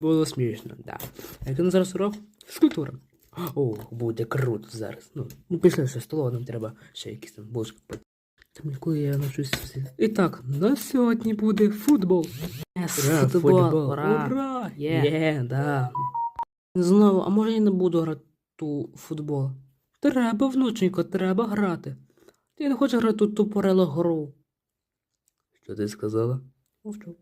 Було смішно, да. Як на зараз урок? Фізкультура. О, буде круто зараз. Ну, ну пішли ще столова, нам треба ще якісь там булочки. Там коли я навчусь. І так, на сьогодні буде футбол. Ура, футбол, ура. Ура! Є. Є, да. Знову, а може я не буду грати ту футбол? Треба, внученько, треба грати. Ти не хочеш грати ту тупорелу гру. Що ти сказала? Мовчу.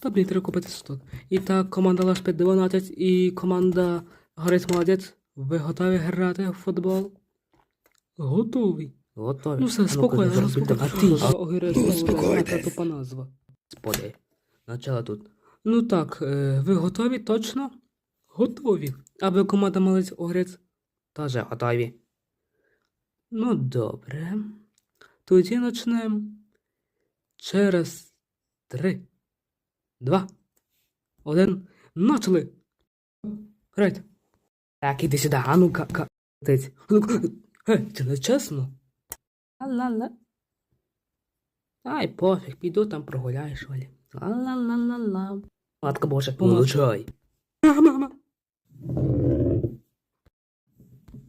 Та блін, треба купити сток. І так, команда Лаш 512 і команда Горець Молодець. Ви готові грати в футбол? Готові. Готові. Ну все, ну-ка, спокійно, спокійно. яка тупа назва. Господи. Начало тут. Ну так, е, ви готові точно? Готові. А ви команда Молодець Огірець? Теж готові. Ну добре. Тоді почнемо. Через три, два, один. Начали. Грайте. Так, іди сюди, а ну-ка, ка, Гей, це не чесно. Ла-ла-ла. Ай, пофіг, піду там прогуляю, що ли. Ла-ла-ла-ла-ла. Матка Божа, Помогай. получай. Мама.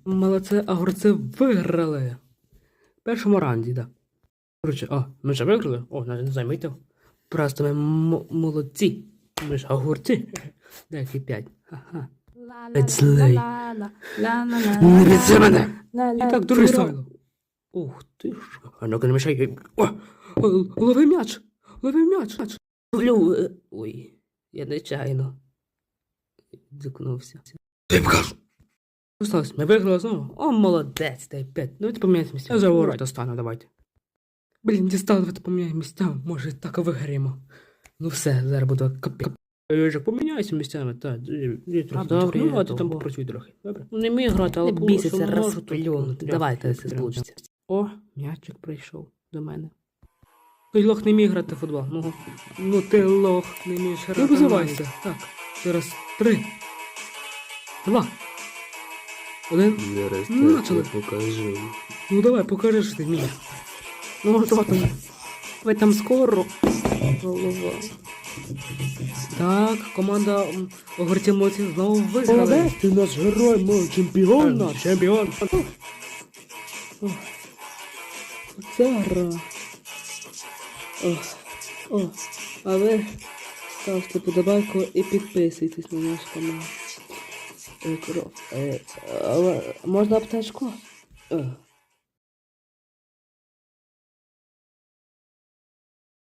Молодце, огурці виграли. В першому раунді, да. Короче, а, ми ж виграли? О, навіть не замітив. Просто ми молодці. Ми ж огурці. Деякі п'ять. Ага. Злий. Не відси мене! І так, другий стайло. Ух ти ж. А ну-ка не мішай. О, лови м'яч! Лови м'яч! Ловлю. Ой, я нечайно. Дзикнувся. Ти покажу. Осталось, ми виграли знову. О, молодець, дай п'ять. Давайте поміняйся. Я за ворот достану, давайте. Блін, дістали, давайте поміняємо місця. Може, так і виграємо. Ну все, зараз буду капі. Южик, поміняйся місцями, так. Добре, Ну, а ти там попрацюй трохи. Добре. Ну, Не вмію грати, але було, що це можу, то Давайте, це прям. О, м'ячик прийшов до мене. Той лох не міг грати в футбол. Ну, ну ти лох, не вмієш грати. Не визивайся. Так, через три, два, один. Зараз Ну, начали. покажу. Ну давай, покажи, що ти вмієш. Ну, що там? Ви там скоро. Голова. Так, команда огурці молодці знову виграли. ти наш герой, мой чемпіон наш. Чемпіон. Це гра. О, о, а ви ставте подобайку і підписуйтесь на наш канал. Е, кров. Е, можна аптечку? Е,